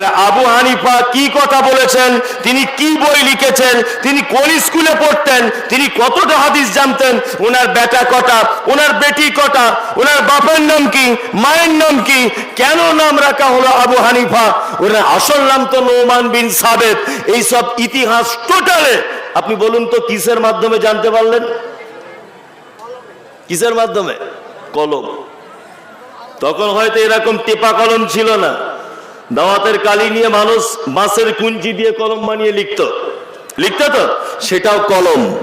আবু হানিফা কি কথা বলেছেন? তিনি কি বই লিখেছেন? তিনি কোন স্কুলে পড়তেন? তিনি কতটা হাদিস জানতেন? ওনার বেটা কটা? ওনার বেটি কটা? ওনার বাপের নাম কি? মায়ের নাম কি? কেন নাম রাখা হলো আবু হানিফা? ওনার আসল নাম তো নোমান বিন সাবেদ এইসব ইতিহাস টোটালে, আপনি বলুন তো কিসের মাধ্যমে জানতে পারলেন? কিসের মাধ্যমে? কলম। তখন হয়তো এরকম টেপা কলম ছিল না। দাওয়াতের কালি নিয়ে মানুষ বাঁশের কুঞ্চি দিয়ে কলম বানিয়ে লিখতো। লিখতো তো? সেটাও কলম।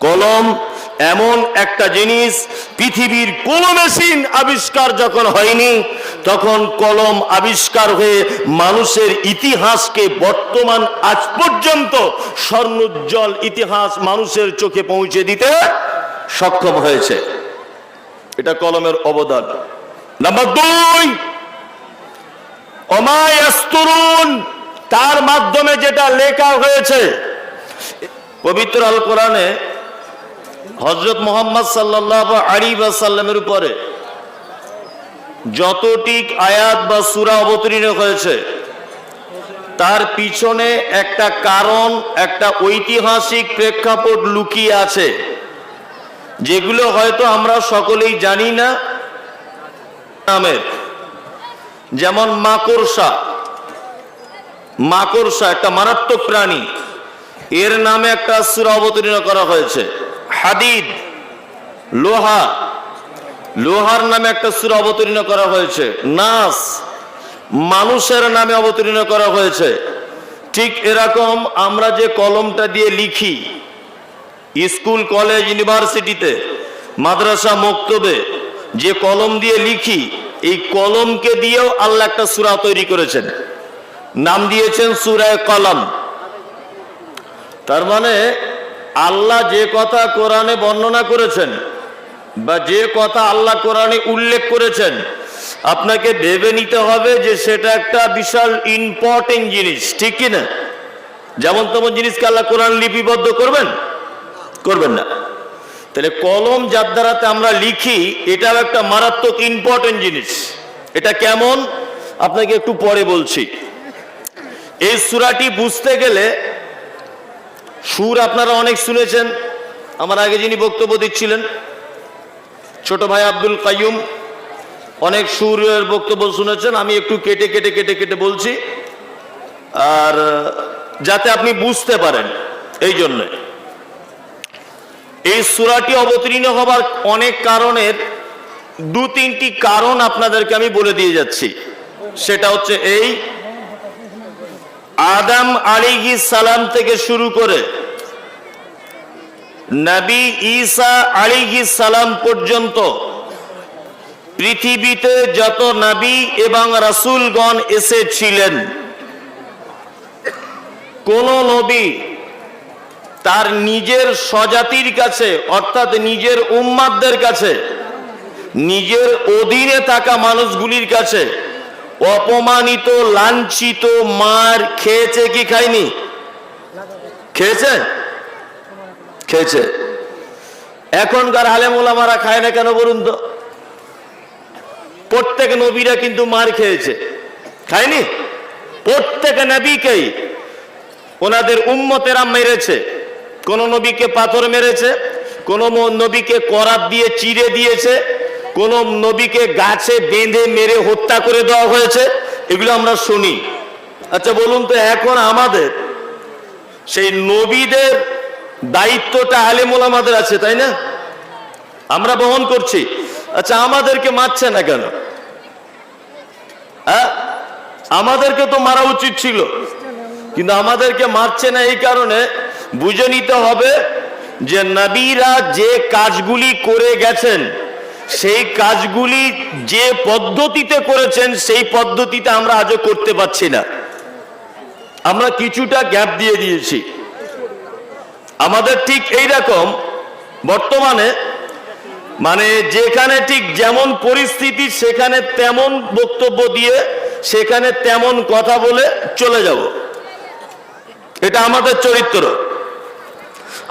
কলম এমন একটা জিনিস, পৃথিবীর কোন মেশিন আবিষ্কার যখন হয়নি, তখন কলম আবিষ্কার হয়ে মানুষের ইতিহাসকে বর্তমান আজ পর্যন্ত স্বর্ণোজ্জ্বল ইতিহাস মানুষের চোখে পৌঁছে দিতে সক্ষম হয়েছে। এটা কলমের অবদান। নাম্বার দুই তার মাধ্যমে যেটা লেখা হয়েছে। পবিত্র আল কোরআনে হজরত মোহাম্মদ সাল্লাহ আলী সাল্লামের উপরে যতটিক আয়াত বা সুরা অবতীর্ণ হয়েছে, তার পিছনে একটা কারণ, একটা ঐতিহাসিক প্রেক্ষাপট লুকিয়ে আছে, যেগুলো হয়তো আমরা সকলেই জানি না। নামের যেমন মাকড়সা। মাকড়সা একটা মারাত্মক প্রাণী। এর নামে একটা সুরা অবতীর্ণ করা হয়েছে। হাদিদ, লোহা। লোহার নামে একটা সুরা অবতীর্ণ করা হয়েছে। নাস, মানুষের নামে অবতীর্ণ করা হয়েছে। ঠিক এরকম আমরা যে কলমটা দিয়ে লিখি, স্কুল, কলেজ, ইউনিভার্সিটিতে, মাদ্রাসা, মক্তবে, যে কলম দিয়ে লিখি এই কলমকে দিয়েও আল্লাহ একটা সুরা তৈরি করেছেন। নাম দিয়েছেন সুরায় কলম। তার মানে আল্লাহ যে কথা কোরআনে বর্ণনা করেছেন বা যে কথা আল্লাহ কোরআনে উল্লেখ করেছেন, আপনাকে ভেবে নিতে হবে যে সেটা একটা বিশাল ইম্পর্টেন্ট জিনিস, ঠিক কি না? যেমন তেমন জিনিসকে আল্লাহ কোরআন লিপিবদ্ধ করবেন? করবেন না। তাহলে কলম যার দ্বারাতে আমরা লিখি, এটাও একটা মারাত্মক ইম্পর্টেন্ট জিনিস। এটা কেমন? আপনাকে একটু পরে বলছি। এই সুরাটি বুঝতে গেলে সুর আপনারা অনেক শুনেছেন। আমার আগে যিনি বক্তব্য দিচ্ছিলেন, ছোট ভাই আব্দুল কাইয়ুম, অনেক সুরের বক্তব্য শুনেছেন। আমি একটু কেটে কেটে কেটে কেটে বলছি। আর যাতে আপনি বুঝতে পারেন, এই জন্যে। এই সুরাটি অবতীর্ণ হবার অনেক কারণের দু তিনটি কারণ আপনাদেরকে আমি বলে দিয়ে যাচ্ছি। সেটা হচ্ছে এই, আদাম আলিহি সালাম থেকে শুরু করে নবী ঈসা আলিহি সালাম পর্যন্ত পৃথিবীতে যত নবী এবং রাসূলগণ এসেছিলেন, কোন নবী তার নিজের স্বজাতির কাছে, অর্থাৎ নিজের উম্মাদদের কাছে, নিজের অধীনে থাকা মানুষগুলির কাছে অপমানিত, লাঞ্ছিত মার খেয়েছে কি খায়নি? খেয়েছে? খেয়েছে। এখনকার হালেমুলামারা খায় না কেন বলুন তো? প্রত্যেক নবীরা কিন্তু মার খেয়েছে। খায়নি? প্রত্যেক নবীকেই ওনাদের উম্মতেরা মেরেছে। কোন নবীকে পাথর মেরেছে, কোন নবীকে করাত দিয়ে চিড়ে দিয়েছে, কোন নবীকে গাছে বেঁধে মেরে হত্যা করে দেওয়া হয়েছে, এগুলো আমরা শুনি। আচ্ছা বলুন তো এখন আমাদের সেই নবীদের দায়িত্বটা আলেমুল আমাদের আছে, তাই না? আমরা বহন করছি। আচ্ছা আমাদেরকে মারছে না কেন? হ্যাঁ? আমাদেরকে তো মারা উচিত ছিল, কিন্তু আমাদেরকে মারছে না এই কারণে বুঝে নিতে হবে যে নবীরা যে কাজগুলি করে গেছেন, সেই কাজগুলি যে পদ্ধতিতে করেছেন, সেই পদ্ধতিতে আমরা আজও করতে পারছি না। আমরা কিছুটা গ্যাপ দিয়ে দিয়েছি। আমাদের ঠিক এই রকম বর্তমানে মানে যেখানে ঠিক যেমন পরিস্থিতি, সেখানে তেমন বক্তব্য দিয়ে, সেখানে তেমন কথা বলে চলে যাব। এটা আমাদের চরিত্র।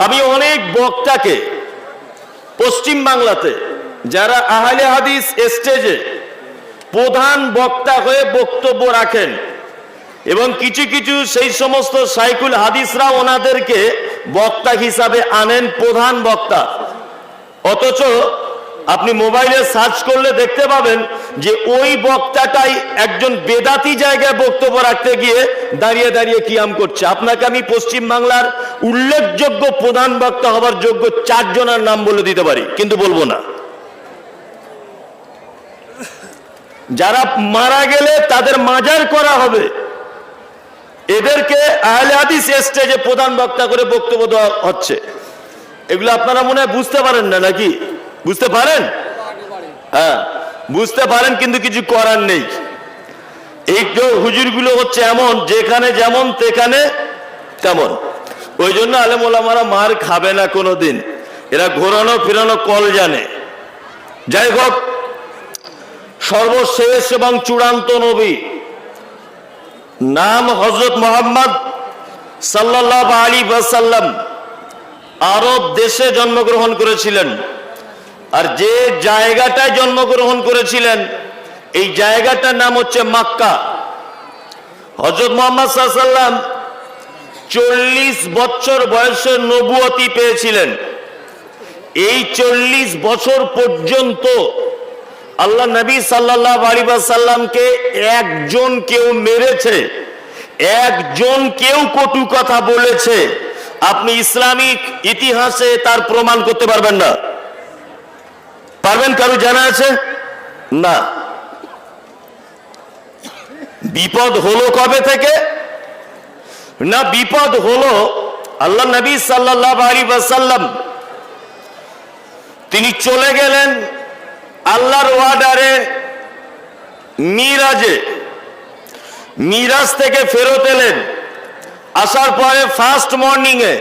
আমি অনেক বক্তাকে পশ্চিম বাংলাতে, যারা আহলে হাদিস স্টেজে প্রধান বক্তা হয়ে বক্তব্য রাখেন, এবং কিছু কিছু সেই সমস্ত সাইকুল হাদিসরা ওনাদেরকে বক্তা হিসাবে আনেন প্রধান বক্তা। অথচ আপনি মোবাইলে সার্চ করলে দেখতে পাবেন যে ওই বক্তাটাই একজন বেদাতি জায়গায় বক্তব্য রাখতে গিয়ে দাঁড়িয়ে দাঁড়িয়ে কিয়াম করছে। আপনাকে আমি পশ্চিম বাংলার উল্লেখযোগ্য প্রধান বক্তা হবার যোগ্য চারজনের নাম বলে দিতে পারি, কিন্তু বলব না। যারা মারা গেলে তাদের মাজার করা হবে। এদেরকে আহলে হাদিস স্টেজে প্রধান বক্তা করে বক্তব্য দেওয়া হচ্ছে। এগুলো আপনারা মনে হয় বুঝতে পারেন না নাকি? বুঝতে পারেন? হ্যাঁ বুঝতে পারেন, কিন্তু কিছু করার নেই। এই হুজুরগুলো হচ্ছে এমন, যেখানে যেমন, তেখানে তেমন। ওই জন্য আলেমোলামারা মার খাবে না কোনো দিন এরা ঘোরানো ফেরানো কল জানে। যাই হোক, সর্বশেষ এবং চূড়ান্ত নবী নাম হজরত মোহাম্মদ সাল্লাহ আলী ওয়াসাল্লাম আরব দেশে জন্মগ্রহণ করেছিলেন। আর যে জায়গাটায় জন্মগ্রহণ করেছিলেন, এই জায়গাটার নাম হচ্ছে মাক্কা। হজরত মোহাম্মদ সাল্লাম চল্লিশ বছর বয়সে নবুয়তি পেয়েছিলেন। এই চল্লিশ বছর পর্যন্ত আল্লাহ নবী সাল্লাহ সাল্লামকে একজন কেউ মেরেছে, একজন কেউ কটু কথা বলেছে। আপনি ইসলামিক ইতিহাসে তার প্রমাণ করতে পারবেন না। পারবেন কারও জানা আছে? না। বিপদ হলো কবে থেকে? না, বিপদ হলো আল্লাহ নবী সাল্লাহ তিনি চলে গেলেন আল্লাহর ওয়ার্ডারে মিরাজে। মিরাজ থেকে ফেরত এলেন। আসার পরে ফার্স্ট মর্নিং এ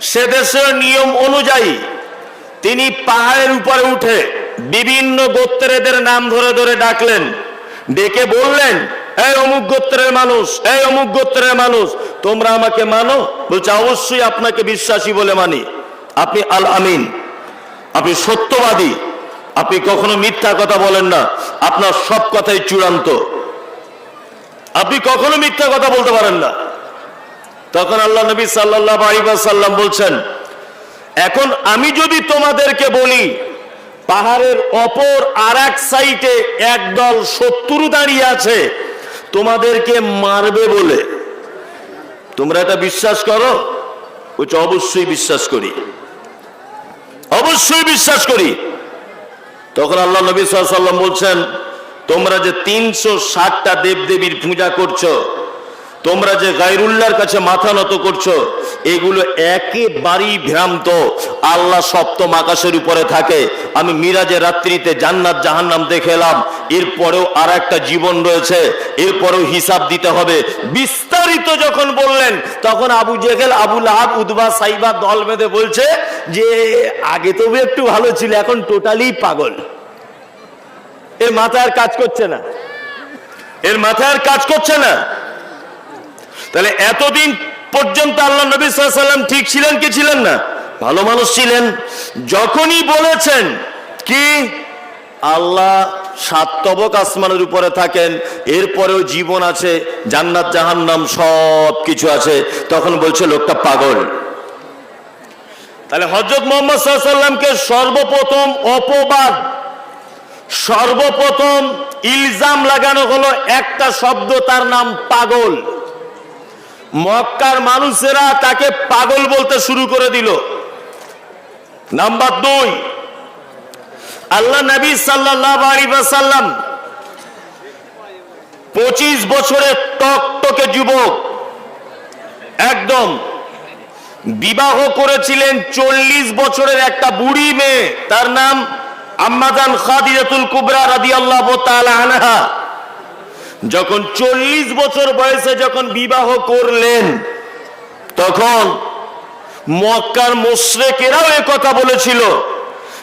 সে দেশের নিয়ম অনুযায়ী তিনি পাহাড়ের উপরে উঠে বিভিন্ন গোত্রেদের নাম ধরে ধরে ডাকলেন। ডেকে বললেন, এই অমুক গোত্রের মানুষ, এই অমুক গোত্রের মানুষ, তোমরা আমাকে মানো? বলছে, অবশ্যই আপনাকে বিশ্বাসী বলে মানি। আপনি আল আমিন, আপনি সত্যবাদী, আপনি কখনো মিথ্যা কথা বলেন না। আপনার সব কথাই চূড়ান্ত। আপনি কখনো মিথ্যা কথা বলতে পারেন না। তখন আল্লাহ নবী সাল্লাহ সাল্লাম বলছেন এখন আমি যদি তোমাদেরকে বলি, পাহাড়ের অপর আর এক সাইটে একদল শত্রু দাঁড়িয়ে আছে, তোমাদেরকে মারবে বলে। তোমরা এটা বিশ্বাস করো? অবশ্যই বিশ্বাস করি। অবশ্যই বিশ্বাস করি। তখন আল্লাহ নবী সাল্লাম বলছেন, তোমরা যে তিনশো ষাটটা দেবদেবীর পূজা করছ তোমরা যে গাইরুল্লাহর কাছে মাথা নত করছ, এগুলো একেবারেই ভ্রান্ত। আল্লাহ সপ্তম আকাশের উপরে থাকে। আমি মিরাজে রাত্রিতে জান্নাত জাহান্নাম দেখে এলাম। এরপরেও আর একটা জীবন রয়েছে। এরপরেও হিসাব দিতে হবে। বিস্তারিত যখন বললেন, তখন আবু জেগেল আবুল আহাব উদ্বা, সাইবা দল বেঁধে বলছে যে, আগে তবে একটু ভালো ছিল, এখন টোটালি পাগল। এর মাথায় আর কাজ করছে না। এর মাথায় আর কাজ করছে না। তাহলে এতদিন পর্যন্ত আল্লাহ নবী সাল্লাম ঠিক ছিলেন কি ছিলেন না? ভালো মানুষ ছিলেন। যখনই বলেছেন কি, আল্লাহ সাতবক আসমানের উপরে থাকেন, এরপরেও জীবন আছে, জান্নাত, জাহান্নাম সব কিছু আছে, তখন বলছে লোকটা পাগল। তাহলে হজরত মোহাম্মদ সাল্লামকে সর্বপ্রথম অপবাদ, সর্বপ্রথম ইলজাম লাগানো হলো একটা শব্দ, তার নাম পাগল। মক্কার মানুষেরা তাকে পাগল বলতে শুরু করে দিল। নাম্বার দুই, আল্লাহ নবী সাল্লাম পঁচিশ বছরের টকটকে যুবক, একদম বিবাহ করেছিলেন চল্লিশ বছরের একটা বুড়ি মেয়ে, তার নাম আম্মাজান খাদিজাতুল কুবরা রাদিয়াল্লাহু তাআলা আনহা। যখন চল্লিশ বছর বয়সে যখন বিবাহ করলেন, তখন মক্কার মোশরেকেরাও এ কথা বলেছিল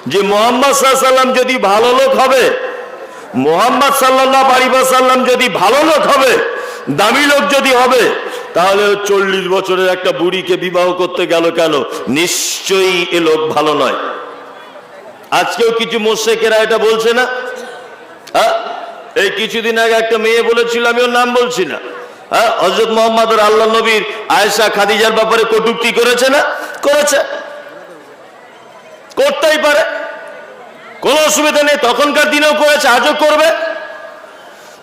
যে মোহাম্মদ সাল্লাম যদি ভালো লোক হবে, মোহাম্মদ সাল্লাহ সাল্লাম যদি ভালো লোক হবে, দামি লোক যদি হবে, তাহলে চল্লিশ বছরের একটা বুড়িকে বিবাহ করতে গেল কেন? নিশ্চয়ই এ লোক ভালো নয়। আজকেও কিছু মোশেকেরা এটা বলছে না? হ্যাঁ? এই কিছুদিন আগে একটা মেয়ে বলেছিল, আমি ওর নাম বলছি না। হ্যাঁ হজরত মোহাম্মদ আল্লাহ নবীর আয়েশা খাদিজার ব্যাপারে কটুক্তি করেছে না? করেছে। করতেই পারে। কোনো অসুবিধা নেই, তখনকার দিনেও করেছে, আজও করবে।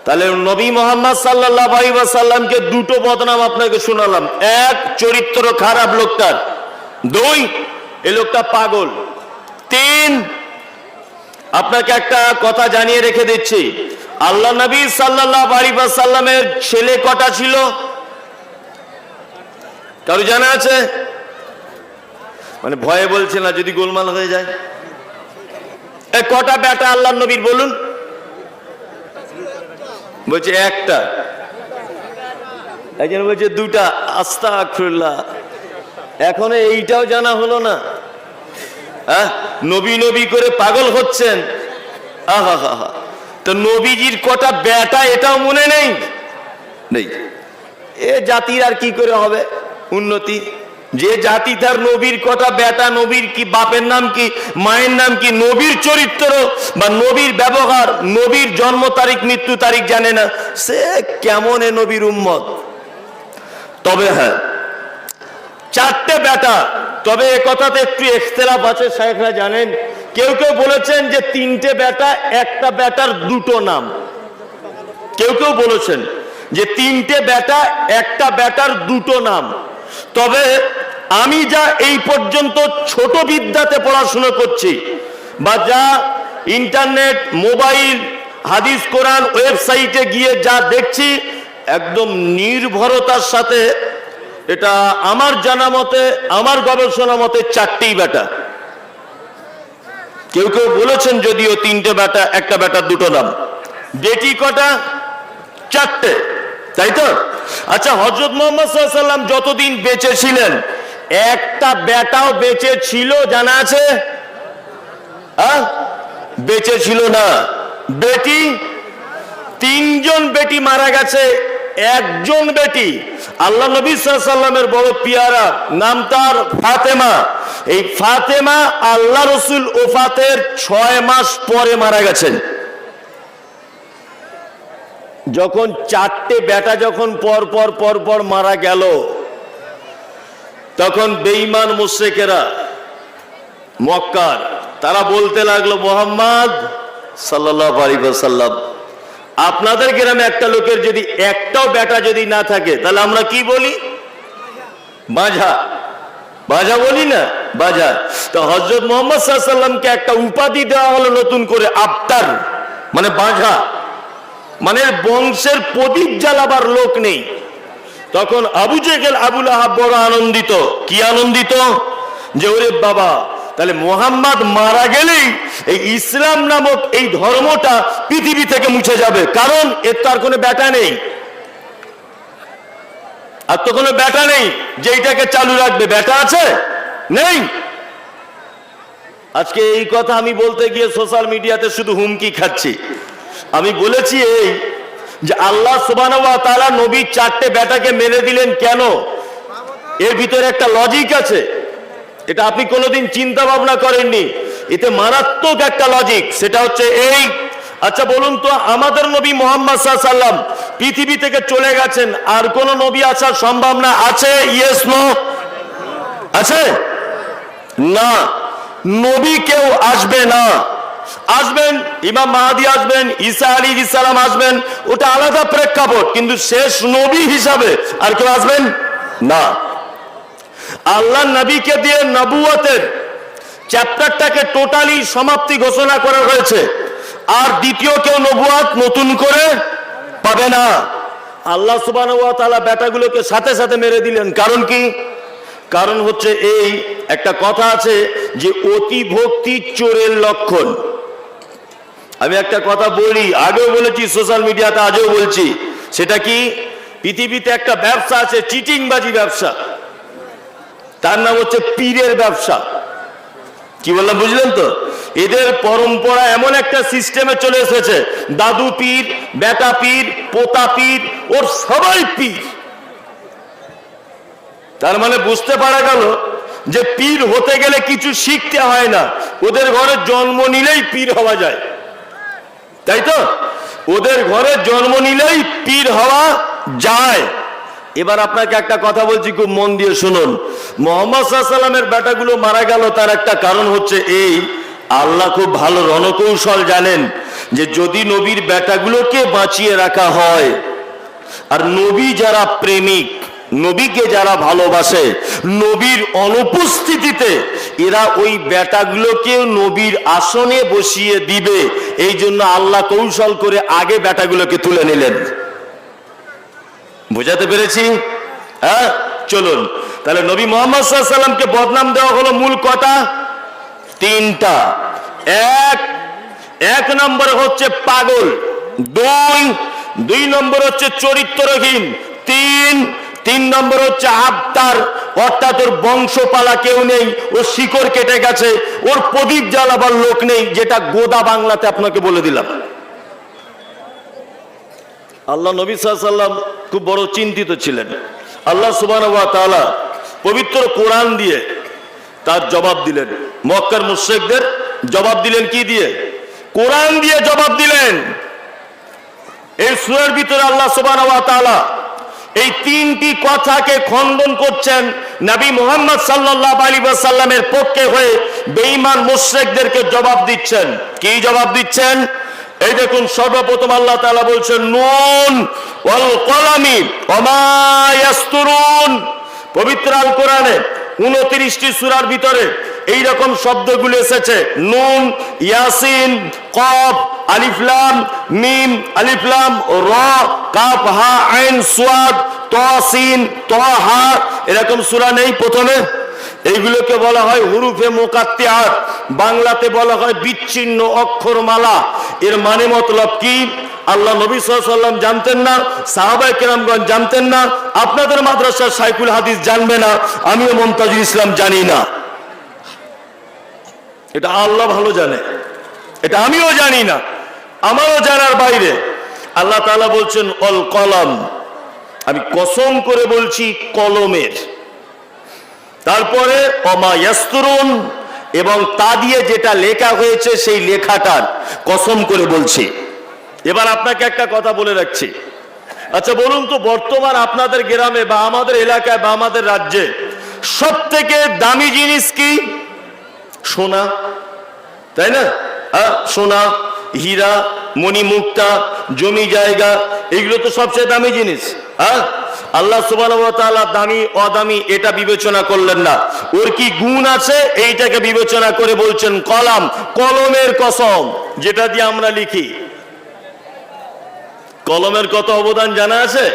তাহলে নবী মোহাম্মদ সাল্লাহ সাল্লামকে দুটো বদনাম আপনাকে শোনালাম। এক, চরিত্র খারাপ লোকটার। দুই, এ লোকটা পাগল। তিন, আপনাকে একটা কথা জানিয়ে রেখে দিচ্ছি। আল্লাহ নবী সাল্লাহ সাল্লামের ছেলে কটা ছিল? কারও জানা আছে? মানে ভয়ে বলছে না, যদি গোলমাল হয়ে যায়। এ কটা বেটা আল্লাহ নবীর বলুন। বলছে একটা। একজন বলছে, দুটা। আস্তা আখরুল্লাহ এখনও এইটাও জানা হলো না। হ্যাঁ? নবী নবী করে পাগল হচ্ছেন। আহা হা হা তো নবীজির কটা বেটা, এটাও মনে নেই? নেই। এ জাতির আর কি করে হবে? উন্নতি। যে জাতি তার নবীর কটা বেটা, নবীর কি বাপের নাম কি, মায়ের নাম কি, নবীর চরিত্র বা নবীর ব্যবহার, নবীর জন্ম তারিখ, মৃত্যু তারিখ জানে না। সে কেমন এ নবীর উম্মত? তবে হ্যাঁ চারটে বেটা। তবে এ কথাতে একটু এখতেলাফ আছে শাহেখরা জানেন। কেউ কেউ বলেছেন যে তিনটে বেটা একটা বেটার দুটো নাম। কেউ কেউ বলেছেন যে তিনটে বেটা একটা বেটার দুটো নাম। তবে আমি যা এই পর্যন্ত ছোট বিদ্যাতে পড়াশোনা করছি বা যা ইন্টারনেট, মোবাইল, হাদিস, কোরআন ওয়েবসাইটে গিয়ে যা দেখছি, একদম নির্ভরতার সাথে এটা আমার জানা মতে, আমার গবেষণা মতে চারটেই বেটা কেউ কেউ বলেছেন যদিও তিনটে বেটা একটা বেটার দুটো নাম। বেটি কটা? চারটে। তাই তো? আচ্ছা হজরত মোহাম্মদ যতদিন বেঁচে ছিলেন, একটা বেটাও বেঁচে ছিল, জানা আছে? আহ? বেঁচে ছিল না। বেটি? তিনজন বেটি মারা গেছে। একজন বেটি আল্লাহ নবী সাল্লামের বড় পিয়ারা, নাম তার ফাতেমা। এই ফাতেমা আল্লাহ রসুল ওফাতের ছয় মাস পরে মারা গেছেন। যখন চারটে বেটা যখন পর পর পর পর মারা গেল, তখন বেঈমান মুশ্রেকেরা মক্কার, তারা বলতে লাগল, মোহাম্মদ সাল্লাহ সাল্লাম আপনাদের গ্রামে একটা লোকের যদি একটাও বেটা যদি না থাকে, তাহলে আমরা কি বলি? বাঝা। বাজা বলি না? বাজা তো হজরত মোহাম্মদ সাল্লামকে একটা উপাধি দেওয়া হলো নতুন করে আফতার মানে বাঝা। মানে বংশের প্রদীপ জ্বালাবার লোক নেই। তখন আবু জেগেল আবুল আহাব বড় আনন্দিত। কি আনন্দিত? যে ওরে বাবা তাহলে মোহাম্মদ মারা গেলেই এই ইসলাম নামক এই ধর্মটা পৃথিবী থেকে মুছে যাবে। কারণ এর তো আর কোনো ব্যাটা নেই। আর তো কোনো ব্যাটা নেই যে এইটাকে চালু রাখবে। ব্যাটা আছে? নেই। আজকে এই কথা আমি বলতে গিয়ে সোশ্যাল মিডিয়াতে শুধু হুমকি খাচ্ছি। আমি বলেছি এই যে আল্লাহ সুবাহ তারা নবীর চারটে ব্যাটাকে মেরে দিলেন কেন? এর ভিতরে একটা লজিক আছে। এটা আপনি কোনোদিন চিন্তা ভাবনা করেননি। এতে মারাত্মক একটা লজিক সেটা হচ্ছে এই। আচ্ছা বলুন তো, আমাদের নবী মোহাম্মদ সাল্লাম পৃথিবী থেকে চলে গেছেন, আর কোন নবী আসার সম্ভাবনা আছে? ইয়েস নো আছে? না। নবী কেউ আসবে না। আসবেন, ইমাম মাহাদি আসবেন, ঈসা আলী ইসালাম আসবেন, ওটা আলাদা প্রেক্ষাপট, কিন্তু শেষ নবী হিসাবে আর কেউ আসবেন না। আল্লাহ নবীকে দিয়ে নবুয়তের চ্যাপ্টারটাকে টোটালি সমাপ্তি ঘোষণা করা হয়েছে। আর দ্বিতীয় কেউ নবুয়াত নতুন করে পাবে না। আল্লাহ সুবাহ বেটাগুলোকে সাথে সাথে মেরে দিলেন। কারণ কি? কারণ হচ্ছে এই একটা কথা আছে যে অতি ভক্তি চোরের লক্ষণ। আমি একটা কথা বলি, আগেও বলেছি, সোশ্যাল মিডিয়াতে আজও বলছি। সেটা কি? পৃথিবীতে একটা ব্যবসা আছে, চিটিংবাজি ব্যবসা। তার নাম হচ্ছে পীরের ব্যবসা। কি বললাম, বুঝলেন তো? এদের পরম্পরা এমন একটা সিস্টেমে চলে এসেছে। দাদু পীর, বেটা পীর, পোতা পীর, ওর সবাই পীর। তার মানে বুঝতে পারা গেল যে পীর হতে গেলে কিছু শিখতে হয় না। ওদের ঘরে জন্ম নিলেই পীর হওয়া যায়। তাই তো? ওদের ঘরে জন্ম নিলেই পীর হওয়া যায়। এবার আপনাকে একটা কথা বলছি, খুব মন দিয়ে শুনুন। মোহাম্মদ সাল্লামের বেটাগুলো মারা গেল, তার একটা কারণ হচ্ছে এই, আল্লাহ খুব ভালো রণকৌশল জানেন যে যদি নবীর বেটাগুলোকে বাঁচিয়ে রাখা হয়, আর নবী যারা প্রেমিক, নবীকে যারা ভালোবাসে, নবীর অনুপস্থিতিতে এরা ওই বেটাগুলোকে নবীর আসনে বসিয়ে দিবে। এই জন্য আল্লাহ কৌশল করে আগে বেটাগুলোকে তুলে নিলেন। বোঝাতে পেরেছি? হ্যাঁ? চলুন। তাহলে নবী মোহাম্মদ সাল্লামকে বদনাম দেওয়া হলো মূল কটা তিনটা। এক এক নম্বর হচ্ছে পাগল। দুই দুই নম্বর হচ্ছে চরিত্রহীন। তিন তিন নম্বর হচ্ছে আবতার অর্থাৎ ওর বংশপালা কেউ নেই ওর শিকড় কেটে গেছে, ওর প্রদীপ জ্বালাবার লোক নেই, যেটা গোদা বাংলাতে আপনাকে বলে দিলাম। আল্লাহ নবী সাল্লাম খুব বড় চিন্তিত ছিলেন। আল্লাহ সুবান পবিত্র কোরআন দিয়ে তার জবাব দিলেন। মক্কার মুশ্রেকদের জবাব দিলেন কি দিয়ে? কোরআন দিয়ে জবাব দিলেন। এই সুরের ভিতরে আল্লাহ সুবান এই তিনটি কথাকে খণ্ডন করছেন নবী মোহাম্মদ সাল্লাহ আলী সাল্লামের পক্ষে হয়ে বেঈমান মুশ্রেকদেরকে জবাব দিচ্ছেন। কি জবাব দিচ্ছেন? এই দেখুন সর্বপ্রথম আল্লাহ তালা বলছেন, নুন ওয়াল কলামি ওমা ইয়াসতুরুন। পবিত্র আল কোরআনে উনত্রিশটি সুরার ভিতরে এই রকম শব্দগুলো এসেছে, নুন, ইয়াসিন, কফ আলিফলাম মিম আলিফলাম র, কাফ, হা, আইন, সুয়াদ তসিন তহা এরকম সুরা নেই প্রথমে। এইগুলোকে বলা হয় হুরুফে মোকাত্তিয়ার বাংলাতে বলা হয় বিচ্ছিন্ন অক্ষরমালা। এর মানে মতলব কি? আল্লাহ নবী সাল্লাম জানতেন না সাহাবাই কেরামগঞ্জ জানতেন না, আপনাদের মাদ্রাসার সাইকুল হাদিস জানবে না, আমিও মমতাজুল ইসলাম জানি না। এটা আল্লাহ ভালো জানে। এটা আমিও জানি না, আমারও জানার বাইরে। আল্লাহ তাআলা বলছেন, অল কলম। আমি কসম করে বলছি, কলমের। তারপরে অমা ইয়াস্তুরুন, এবং তা দিয়ে যেটা লেখা হয়েছে সেই লেখাটার কসম করে বলছি। এবার আপনাকে একটা কথা বলে রাখছি। আচ্ছা বলুন তো, বর্তমান আপনাদের গ্রামে বা আমাদের এলাকায় বা আমাদের রাজ্যে সব থেকে দামি জিনিস কি? সোনা। তাই না? হ্যাঁ সোনা, হীরা, মণিমুক্তা, জমি জায়গা, এগুলো তো সবচেয়ে দামি জিনিস। হ্যাঁ? আল্লাহ তাআলা দামি, অদামি এটা বিবেচনা করলেন না। ওর কি গুণ আছে? এইটাকে বিবেচনা করে বলছেন কলাম, কলমের কসম, যেটা দিয়ে আমরা লিখি। কলমের কত অবদান জানা আছে?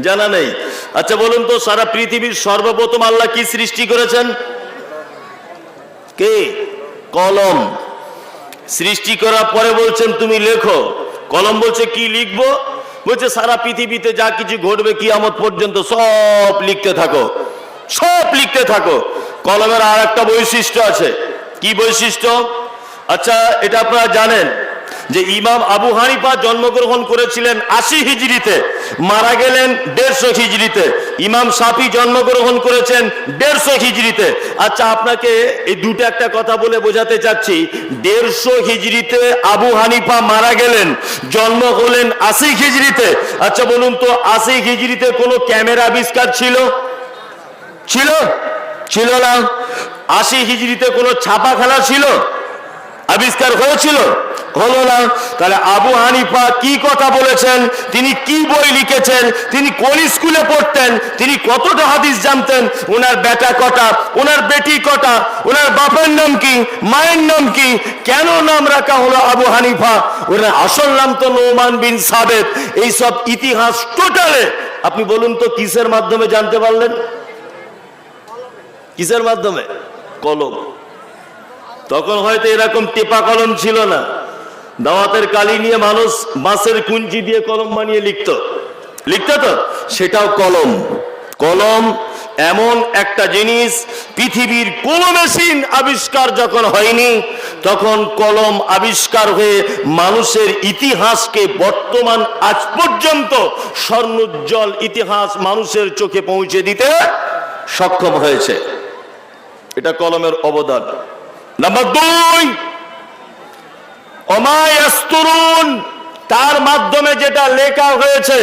জানা নেই। আচ্ছা বলুন তো, সারা পৃথিবীর সর্বপ্রথম আল্লাহ কি সৃষ্টি করেছেন? কে? কলম। সৃষ্টি করার পরে বলছেন, তুমি লেখো। কলম বলছে, কি লিখব? বলছে, সারা পৃথিবীতে যা কিছু ঘটবে কিয়ামত পর্যন্ত সব লিখতে থাকো। সব লিখতে থাকো। কলমের আর একটা বৈশিষ্ট্য আছে। কি বৈশিষ্ট্য? আচ্ছা এটা আপনারা জানেন। যে ইমাম আবু হানিফা জন্মগ্রহণ করেছিলেন আশি হিজড়িতে, মারা গেলেন দেড়শো হিজড়িতে, ইমাম সাফি জন্মগ্রহণ করেছেন দেড়শো হিজড়িতে। আচ্ছা আপনাকে এই দুটো একটা কথা বলে বোঝাতে চাচ্ছি। দেড়শো হিজড়িতে আবু হানিফা মারা গেলেন, জন্ম হলেন আশি হিজড়িতে। আচ্ছা বলুন তো, আশি হিজড়িতে কোনো ক্যামেরা আবিষ্কার ছিল? ছিল? ছিল না। আশি হিজড়িতে কোনো ছাপা খেলা ছিল? আবিষ্কার হয়েছিল? হলো না। তাহলে আবু হানিফা কি কথা বলেছেন? তিনি কি বই লিখেছেন? তিনি কোন স্কুলে পড়তেন? তিনি কতটা হাদিস জানতেন? ওনার বেটা কটা? ওনার বেটি কটা? ওনার বাপের নাম কি? মায়ের নাম কি? কেন নাম রাখা হলো আবু হানিফা? ওনার আসল নাম তো নোমান বিন সাবেদ এইসব ইতিহাস টোটালে, আপনি বলুন তো কিসের মাধ্যমে জানতে পারলেন? কিসের মাধ্যমে? কলম। তখন হয়তো এরকম টেপা কলম ছিল না। দাওয়াতের কালি নিয়ে মানুষ বাঁশের কুঞ্চি দিয়ে কলম বানিয়ে লিখত। লিখত তো? সেটাও কলম। কলম এমন একটা জিনিস, পৃথিবীর কোন মেশিন আবিষ্কার যখন হয়নি, তখন কলম আবিষ্কার হয়ে মানুষের ইতিহাসকে বর্তমান আজ পর্যন্ত স্বর্ণোজ্জ্বল ইতিহাস মানুষের চোখে পৌঁছে দিতে সক্ষম হয়েছে। এটা কলমের অবদান। নাম্বার দুই অমায় তার মাধ্যমে যেটা লেখা হয়েছে